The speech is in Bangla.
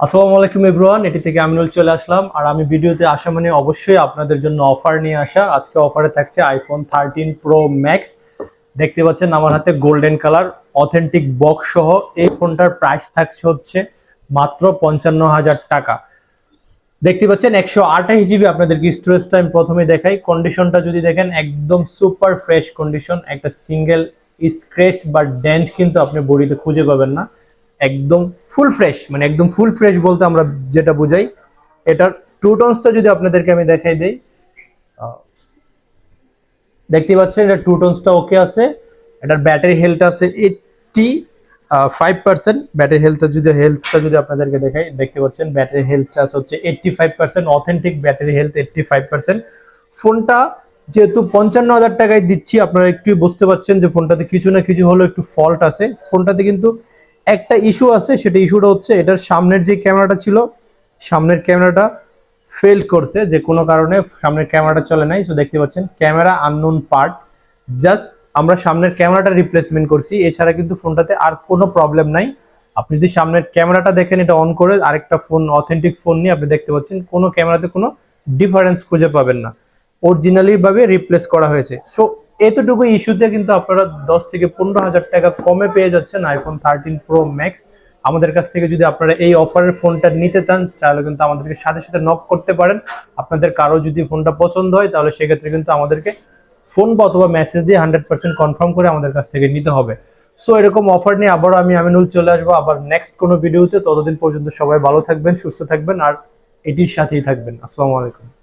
আসসালামু আলাইকুম এভরিওয়ান, এটি থেকে আমিনুল চলে আসলাম। আর আমি ভিডিওতে আসা মানে অবশ্যই আপনাদের জন্য অফার নিয়ে আসা। আজকে অফারে থাকছে আইফোন থার্টিন প্রো ম্যাক্স দেখতে পাচ্ছেন আমার হাতে গোল্ডেন কালার অথেন্টিক বক্স সহ এই ফোনটার প্রাইস থাকছে হচ্ছে মাত্র পঞ্চান্ন হাজার টাকা। দেখতে পাচ্ছেন একশো আঠাশ জিবি আপনাদেরকে স্টোরেজ টাইম প্রথমে দেখাই। কন্ডিশনটা যদি দেখেন, একদম সুপার ফ্রেশ কন্ডিশন একটা সিঙ্গেল স্ক্রেচ বা ডেন্ট কিন্তু আপনি বডিতে খুঁজে পাবেন না। একদম ফুল ফ্রেশ মানে একদম ফুল ফ্রেশ বলতে আমরা যেটা বুঝাই। এটার টু টোনসটা যদি আপনাদেরকে আমি দেখাই দেই দেখতে পাচ্ছেন এটা টু টোনসটা ওকে আছে। এটার ব্যাটারি হেলথ আছে এইটটি ফাইভ পার্সেন্ট ব্যাটারি হেলথটা যদি হেলথটা যদি আপনাদেরকে দেখাই, দেখতে পাচ্ছেন ব্যাটারি হেলথটা হচ্ছে eighty five percent authentic battery health eighty five percent ফোনটা যেহেতু পঞ্চান্ন হাজার টাকায় দিচ্ছি, আপনারা একটু বুঝতে পারছেন যে ফোনটাতে কিছু না কিছু হলো একটু ফল্ট আছে। ফোনটাতে কিন্তু একটা ইস্যু আছে, সেটা ইস্যুটা হচ্ছে এটার সামনের যে ক্যামেরাটা ছিল, সামনের ক্যামেরাটা ফেল করছে, যে কোনো কারণে সামনের ক্যামেরাটা চলে নাই। সো দেখতে পাচ্ছেন, ক্যামেরা আননোন পার্ট জাস্ট আমরা সামনের ক্যামেরাটা রিপ্লেসমেন্ট করছি, এছাড়া কিন্তু ফোনটাতে আর কোনো প্রবলেম নাই। আপনি যদি সামনের ক্যামেরাটা দেখেন, এটা অন করে আরেকটা ফোন অথেন্টিক ফোন নিয়ে আপনি দেখতে পাচ্ছেন, কোনো ক্যামেরাতে কোনো ডিফারেন্স খুঁজে পাবেন না। অরিজিনালি ভাবে রিপ্লেস করা হয়েছে। সো এতটুকু ইস্যুতে কিন্তু আপনারা দশ থেকে পনেরো হাজার টাকা কমে পেয়ে যাচ্ছেন আইফোন থার্টিন প্রো ম্যাক্স আমাদের কাছ থেকে যদি আপনারা এই অফারের ফোনটা নিতে চান, তাহলে কিন্তু আমাদেরকে সাথে সাথে নক করতে পারেন। আপনাদের কারও যদি ফোনটা পছন্দ হয়, তাহলে সেক্ষেত্রে কিন্তু আমাদেরকে ফোন বা অথবা মেসেজ দিয়ে হান্ড্রেড পার্সেন্ট কনফার্ম করে আমাদের কাছ থেকে নিতে হবে। সো এরকম অফার নিয়ে আবার আমি আমিনুল চলে আসব আবার নেক্সট কোনো ভিডিওতে ততদিন পর্যন্ত সবাই ভালো থাকবেন, সুস্থ থাকবেন, আর এটির সাথেই থাকবেন। আসসালামু আলাইকুম।